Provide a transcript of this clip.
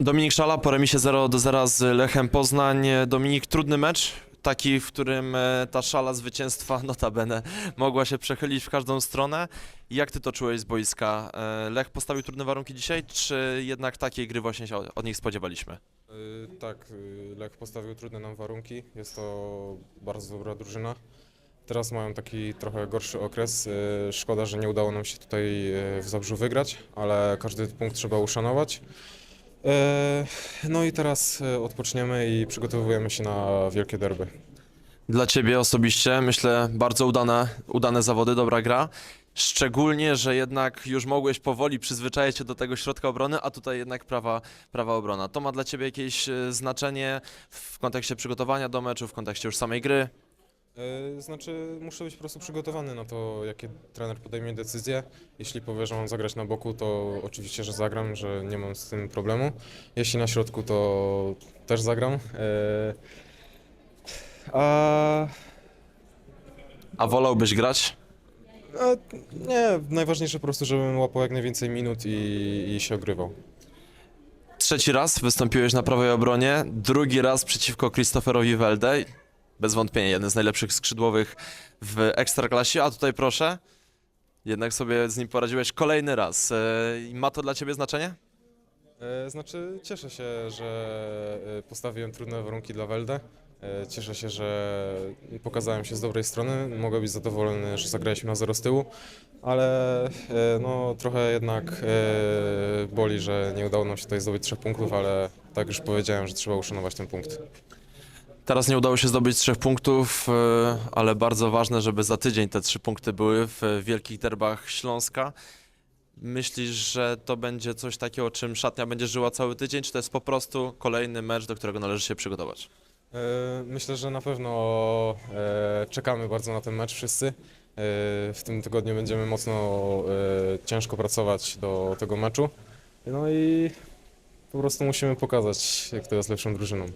Dominik Szala po remisie 0 do 0 z Lechem Poznań. Dominik, trudny mecz, taki, w którym e, ta szala zwycięstwa, notabene, mogła się przechylić w każdą stronę. Jak ty to czułeś z boiska? E, Lech postawił trudne warunki dzisiaj, czy jednak takiej gry właśnie się od nich spodziewaliśmy? Y, Tak, Lech postawił trudne nam warunki. Jest to bardzo dobra drużyna. Teraz mają taki trochę gorszy okres. Szkoda, że nie udało nam się tutaj w Zabrzu wygrać, ale każdy punkt trzeba uszanować. Y, No i teraz y, odpoczniemy i przygotowujemy się na wielkie derby. Dla ciebie osobiście, myślę, bardzo udane, udane zawody, dobra gra. Szczególnie, że jednak już mogłeś powoli przyzwyczaić się do tego środka obrony, a tutaj jednak prawa, prawa obrona. To ma dla ciebie jakieś e, znaczenie w kontekście przygotowania do meczu, w kontekście już samej gry? Y, Znaczy, muszę być po prostu przygotowany na to, jakie trener podejmie decyzje. Jeśli powie, że mam zagrać na boku, to oczywiście, że zagram, że nie mam z tym problemu. Jeśli na środku, to też zagram. Y, A, A wolałbyś grać? a nie, najważniejsze po prostu, żebym łapał jak najwięcej minut i, i się ogrywał. Trzeci raz wystąpiłeś na prawej obronie, drugi raz przeciwko Christopherowi Welde. Bez wątpienia jeden z najlepszych skrzydłowych w Ekstraklasie, a tutaj proszę, jednak sobie z nim poradziłeś kolejny raz. E, Ma to dla ciebie znaczenie? E, Znaczy, cieszę się, że e, postawiłem trudne warunki dla Welde. E, Cieszę się, że pokazałem się z dobrej strony. Mogę być zadowolony, że zagraliśmy na zero z tyłu, ale e, no, trochę jednak e, boli, że nie udało nam się tutaj zdobyć trzech punktów, ale tak już powiedziałem, że trzeba uszanować ten punkt. Teraz nie udało się zdobyć trzech punktów, e, ale bardzo ważne, żeby za tydzień te trzy punkty były w wielkich derbach Śląska. Myślisz, że to będzie coś takiego, czym szatnia będzie żyła cały tydzień, czy to jest po prostu kolejny mecz, do którego należy się przygotować? E, Myślę, że na pewno e, czekamy bardzo na ten mecz wszyscy. W tym tygodniu będziemy mocno ciężko pracować do tego meczu. No i po prostu musimy pokazać, jak to jest lepszą drużyną.